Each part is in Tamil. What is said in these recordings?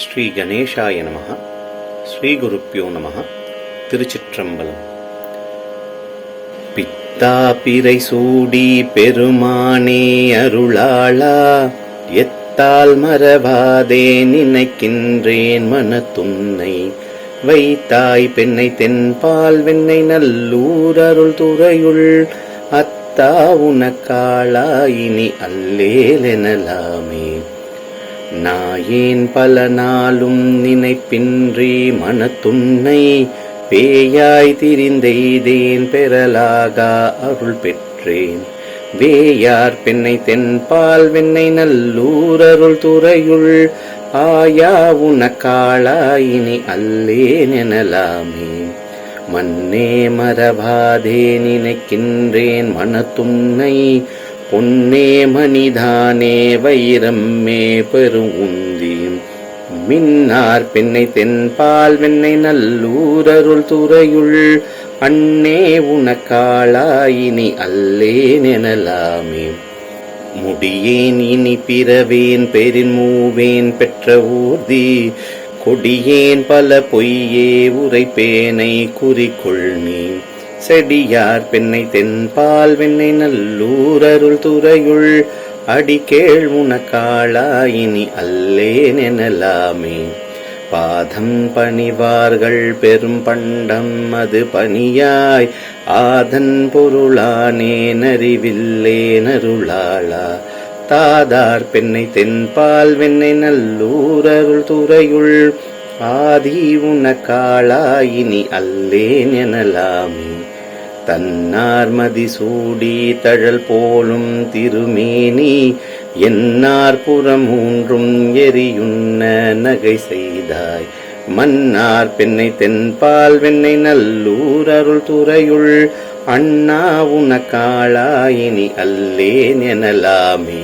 ஸ்ரீ கணேஷாய நம ஸ்ரீ குருப்பியோ நம திருச்சிற்றம்பலம். பித்தா பிறை சூடி பெருமானே அருளாளா எத்தால் மறவாதே நினைக்கின்றேன் மனத்துன்னை. வைத்தாய் பெண்ணை தென்பால் வெண்ணை நல்லூர் அருள் துறையுள் அத்தா உனக்காளா இனி அல்லேலெனலாமே நாயேன் பல நாளும் நினைப்பின்றி மனத்துன்னை பேயாய் திரிந்தெய்தேன் பெறலாகா அருள் பெற்றேன். வேயார் பெண்ணை தென்பால் வெண்ணை நல்லூர் அருள் துறையுள் ஆயா உனக்காளாயினி அல்லேன் எனலாமே. மன்னே மரபாதே நினைக்கின்றேன் மனத்துன்னை பொன்னே மணிதானே வைரம்மே பெரும் உந்தி மின்னார் பெண்ணை தென்பால் வெண்ணை நல்லூரருள் துறையுள். அண்ணே உனக்காளாயினி அல்லேன் எனலாமே முடியேன் இனி பிறவேன் பெரின் மூவேன் பெற்ற ஊர்தி. கொடியேன் பல பொய்யே உரைப்பேனை குறிக்கொள் நீ. செடியார் பெண்ணை தென்பால் வெண்ணை நல்லூர் அருள் துறையுள். அடிகேள் உனக்காளாயினி அல்லேன் எனலாமே பாதம் பணிவார்கள் பெரும் பண்டம் அது பணியாய். ஆதன் பொருளானே நறிவில்லே நருளாளா. தாதார் பெண்ணை தென்பால் வெண்ணை நல்லூர் அருள் துறையுள். ஆதி உனக்காளாயினி அல்லேன் எனலாமே தன்னார்மதி சூடி தழல் போலும் திருமேனி என்னார் புறமூன்றும் எரியுண்ண நகை செய்தாய். மன்னார் பெண்ணை தென்பால் வெண்ணை நல்லூர் அருள் துறையுள் அண்ணா உனக்காளாயினி அல்லேன் எனலாமே.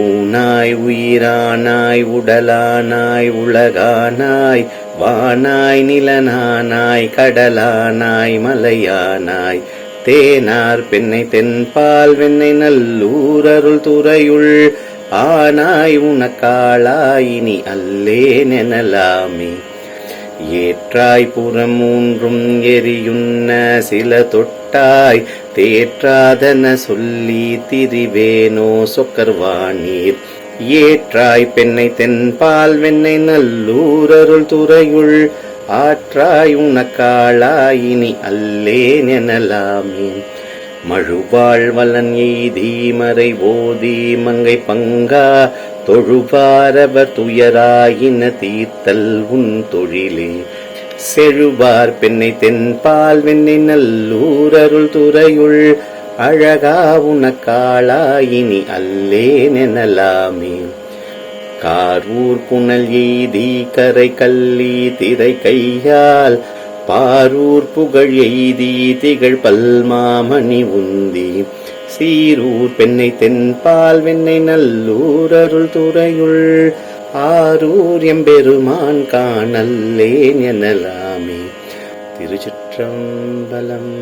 ஊனாய் உயிரானாய் உடலானாய் உலகானாய் வானாய் நிலனானாய் கடலானாய் மலையானாய் தேனார் பெண்ணை தென்பால் வெண்ணை நல்லூர் அருள் துறையுள் ஆனாய் உனக்காளாயினி அல்லே நெனலாமே ஏற்றாய் புறம் மூன்றும் எரியுன்ன சில தொட்டாய் தேற்றாதன சொல்லி திரிவேனோ சொக்கர்வானீர் ஏற்றாய் பெண்ணை தென்பால் வெண்ணை நல்லூர் அருள் துறையுள். ஆற்றாய் உனக்காளாயினி அல்லேன் எனலாமே. மழுவாள் வலன் எய்தீமறை ஓதி மங்கை பங்கா. தொழுவாரவர் துயராயின தீர்த்தல் உன் தொழிலே. செழுவார் பெண்ணை தென்பால் வெண்ணை நல்லூர் அருள் துறையுள். அழகா உனக்காளாயினி அல்லே நெனலாமே. காரூர் புனல் எய்தி கரை கல்லி திரை கையால் பாரூர் புகழ் எய்தி திகழ் பல்மாமணி உந்தி. சீரூர் பெண்ணை தென்பால் வெண்ணை நல்லூர் அருள் துறையுள் ஆரூர் எம்பெருமான் காணல்லேன் எனலாமே திருச்சிற்றம்பலம்